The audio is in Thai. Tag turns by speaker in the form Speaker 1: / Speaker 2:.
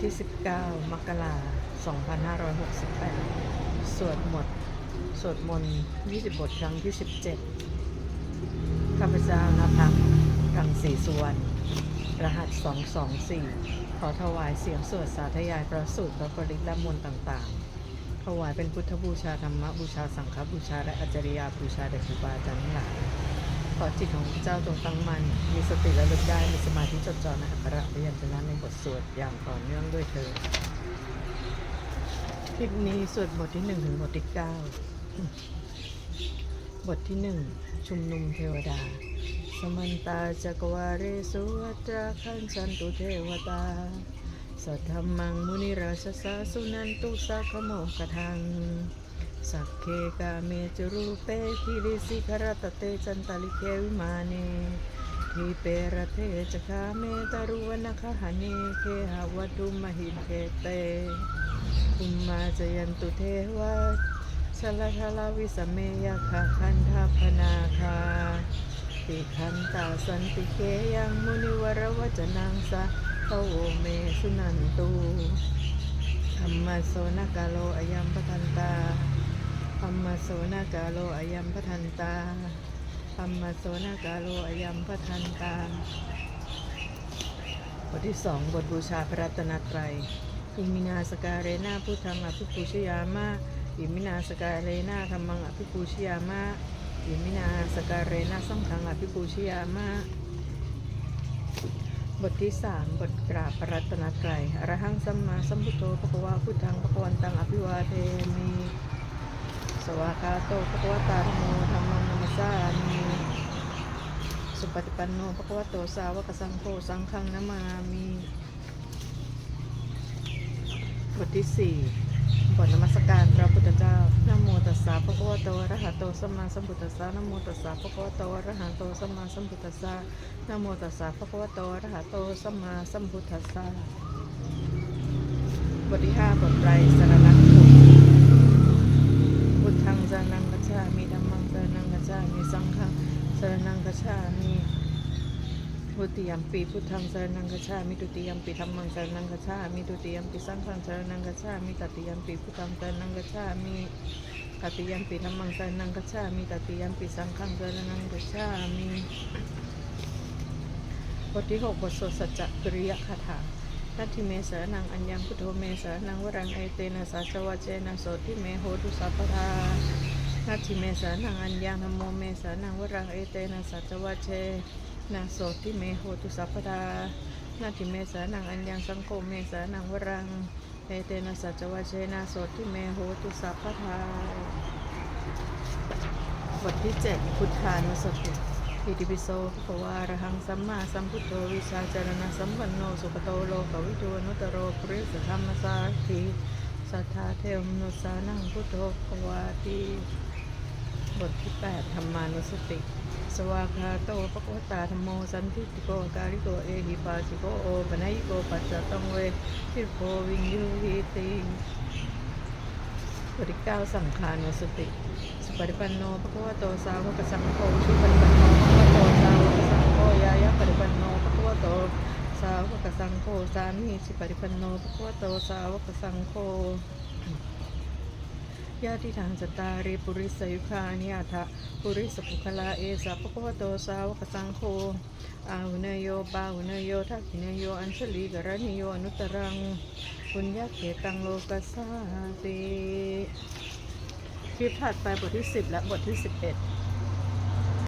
Speaker 1: ที่ 19 มกราคม 2568 สวดหมด สวดมนต์20 บทครั้งที่ 17 ข้าพเจ้านภักกังสีสุวรรณ รหัส 224 ขอถวายเสียงสวดสาธยายพระสูตรพระปริตและมนต์ต่างๆ ถวายเป็นพุทธบูชาธรรมบูชาสังฆบูชาและอัจฉริยาบูชาแด่ครูบาอาจารย์ทั้งหลาย ขอจิตของพระเจ้าจงตั้งมั่นมีสติและลึกได้มีสมาธิจดจ่อในอักขระพยัญชนะในบทสวดอย่างต่อเนื่องด้วยเธอคลิปนี้สวดบทที่หนึ่งถึงบทที่เก้าบทที่หนึ่งชุมนุมเทวดา สมันตาจักวาเรสุวัตราคันสันตุเทวตาสัทธมมังมุนิราชสาสุนันตุสักขโมกทัง สักเคกาเมจรูเปคิริสิคารตเตจันตาลิเควิมาเนทีเปรเทจคาเมตารุวนคหเนเคหาวัตุมหิเทเตอุมมาจยันตุเทวะชลทลาวิสเมยคาคันทาพนาคาติคันตาสันติเคยังมุนิวรวจนังสะโวเมสุนันตุธรรมโสนกาโลอยัมปทันตา ธรรมโสนากาโลอายัมปทันตาธรรมโสนากาโลอายัมปทันตา บทที่สองบทบูชาพระรัตนตรัยอิมินาสการเรนาพุทธังอภิปูชยามะอิมินาสการเรนาธรรมังอภิปูชยามะอิมินาสการเรนาสังฆังอภิปูชยามะบทที่สามบทกราบพระรัตนตรัยอรหังสัมมาสัมพุทโธปะคะวาพุทธังปะคะวันตังอภิวาเทมิ สวากาโตปะคะวตาธโมธรรมังนัสสามิสุปฏิปันโนปะควะโตสาวกสังโฆสังฆังนามามิบทที่สี่บทนมัสการพระพุทธเจ้านโมตัสสะภะคะวะโตอรหะโตสัมมาสัมพุทธัสสะนโมตัสสะภะคะวะโตอรหะโตสัมมาสัมพุทธัสสะนโมตัสสะภะคะวะโตอรหะโตสัมมาสัมพุทธัสสะบทที่ห้าบทไตรสารณคมพุทธังสรณังกัจฉามิธัมมังสรณังกัจฉามิสังฆังสรณังกัจฉามิ ทุติยมปีพุทธังสรณังกัจฉามิทุติยมปีธัมมังสรณังกัจฉามิทุติยมปีสังฆังสรณังกัจฉามิตติยมปีพุทธังสรณังกัจฉามิตติยมปีธัมมังสรณังกัจฉามิตติยมปีสังฆังสรณังกัจฉามิบทที่หกบทสวดสัจจกริยคาถานัตถิเมสรนังอัญญังพุทโธเมสรนังวรังเอเตนะสัจวะเจนะโสติเมโหตุสัพพทานัตถิเมสรนังอัญญังธรรมโมเมสรนังวรังเอเตนะสัจวะเจ นะโสติเมโหตุสัพพทานัตถิเมสรนังอัญญังสังโฆเมสรนังวรังเอเตนะสัจวะเจนะโสติเมโหตุสัพพทาบทที่เจ็ดพุทธานุสติอิติปิโสภควาระหังสัมมาสัมพุทโธวิชาจารณะสัมปันโนสุขโตโลกวิทูนุตโรปริสธรรมสาธิสัทธาเทวมนุสานังพุทโธภควาทีบทที่แปดธรรมานุสติ สวากาโตปะกวตาธรรมโมสันทิติโกการิโกเอหิปัสสิโกโอปนัยโกปัจจตังเวทิโพวิงยูหิติบทที่เก้าสังขานสติ สุปฏิปันโนภะคะวะโตสาวกสังโฆสุปฏิปันโนภะคะวะโตสาวกสังโฆยายะปฏิปันโนภะคะวะโตสาวกสังโฆสามีสุปฏิปันโนภะคะวะโตสาวกสังโฆ ญาติทางจตาริปุริสยุคานิยาทะปุริสปุคลาเอสะปะคะวโตสาวกสังโฆอาหุเนโยบาหุเนโยทักขิเนโยอัญชลีกรณิโยอนุตรังปุญญเขตังโลกัสสาติคลิปถัดไปบทที่ 10 และบทที่ 11